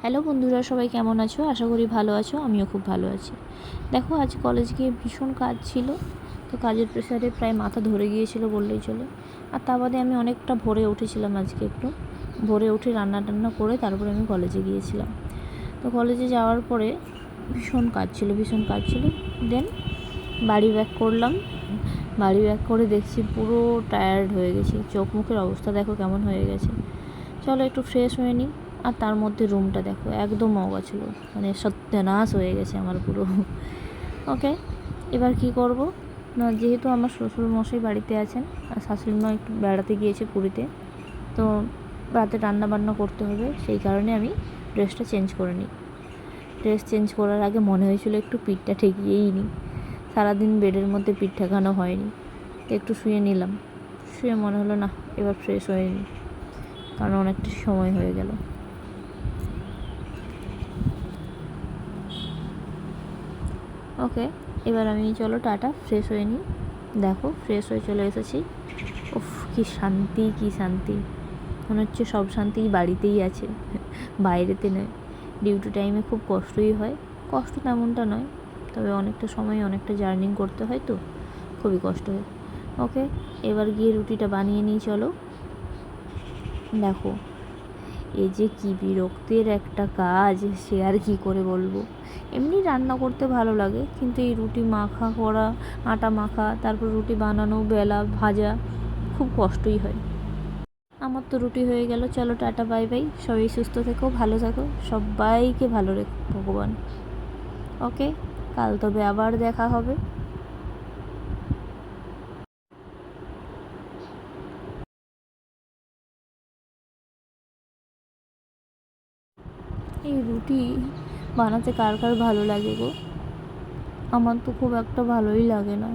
Hello বন্ধুরা, সবাই কেমন আছো? আশা করি ভালো আছো, আমিও খুব ভালো আছি। দেখো, আজ কলেজ গিয়ে ভীষণ কাজ ছিল, তো কাজের প্রেশারে প্রায় মাথা ধরে গিয়েছিল বললেই চলে। আর তা বাদে আমি অনেকটা ভোরে উঠেছিলাম আজকে একটু। ভোরে উঠে রান্না টান্না করে তারপরে আমি কলেজে গিয়েছিলাম। তো কলেজে যাওয়ার পরে ভীষণ কাজ ছিল, ভীষণ কাজ ছিল। দেন বাড়ি ব্যাক করলাম। বাড়ি ব্যাক করে দেখছি পুরো টায়ার্ড হয়ে গেছি। চোখ মুখের অবস্থা দেখো কেমন হয়ে গেছে। চলো একটু ফ্রেশ হয়ে নিই। আর তার মধ্যে রুমটা দেখো, একদম ছিল। মানে সত্যনাশ হয়ে গেছে আমার পুরো। ওকে এবার কি করব? না, যেহেতু আমার শ্বশুর মশাই বাড়িতে আছেন, আর শাশুড়ি মা একটু বেড়াতে গিয়েছে পুরীতে, তো রাতে রান্না বান্না করতে হবে, সেই কারণে আমি ড্রেসটা চেঞ্জ করে নিই। ড্রেস চেঞ্জ করার আগে মনে হয়েছিল একটু পিঠটা ঠেকিয়েই নিই। সারাদিন বেডের মধ্যে পিঠ ঠেকানো হয়নি। একটু শুয়ে নিলাম। শুয়ে মনে হলো, না, এবার ফ্রেশ হয়ে নিই। কারণ অনেকটা সময় হয়ে গেল। ওকে, এবার আমি চলো টাটা ফ্রেশ হয়ে নিই। দেখো ফ্রেশ হয়ে চলে এসেছি। উফ, কি শান্তি কি শান্তি। মনে হচ্ছে সব শান্তি বাড়িতেই আছে, বাইরেতে নয়। ডিউটি টাইমে খুব কষ্টই হয়। কষ্ট তেমনটা নয়, তবে অনেকটা সময়, অনেকটা জার্নিং করতে হয় তো, খুবই কষ্ট হয়। ওকে, এবার গিয়ে রুটিটা বানিয়ে নিই, চলো। দেখো এই যে কী বিরক্তের একটা কাজ, সে আর কী করে বলব? এমনি রান্না করতে ভালো লাগে, কিন্তু এই রুটি মাখা করা, আটা মাখা, তারপর রুটি বানানো, বেলা ভাজা খুব কষ্টই হয়। আমার তো রুটি হয়ে গেল, চলো টাটা, বাই বাই। সবাই সুস্থ থেকো, ভালো থাকো, সবাইকে ভালো রেখো, ভগবান। ওকে, কাল তবে আবার দেখা হবে। এই রুটি বানাতে কার কার ভালো লাগে গো? আমার তো খুব একটা ভালোই লাগে না।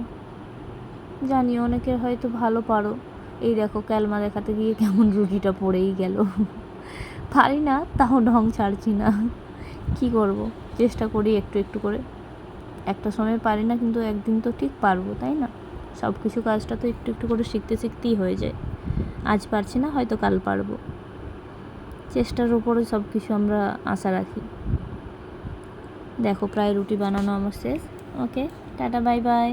জানি অনেকের হয়তো ভালো পারো। এই দেখো ক্যালমা দেখাতে গিয়ে কেমন রুটিটা পড়েই গেল। পারি না, তাও ঢং ছাড়ছি না। কি করব? চেষ্টা করি একটু একটু করে। একটা সময় পারি না, কিন্তু একদিন তো ঠিক পারব, তাই না? সব কিছু কাজটা তো একটু একটু করে শিখতে শিখতেই হয়ে যায়। আজ পারছি না, হয়তো কাল পারব। চেষ্টার উপরে সব কিছু আমরা আশা রাখি। দেখো, প্রায় রুটি বানানো আমার শেষ। ওকে টাটা বাই বাই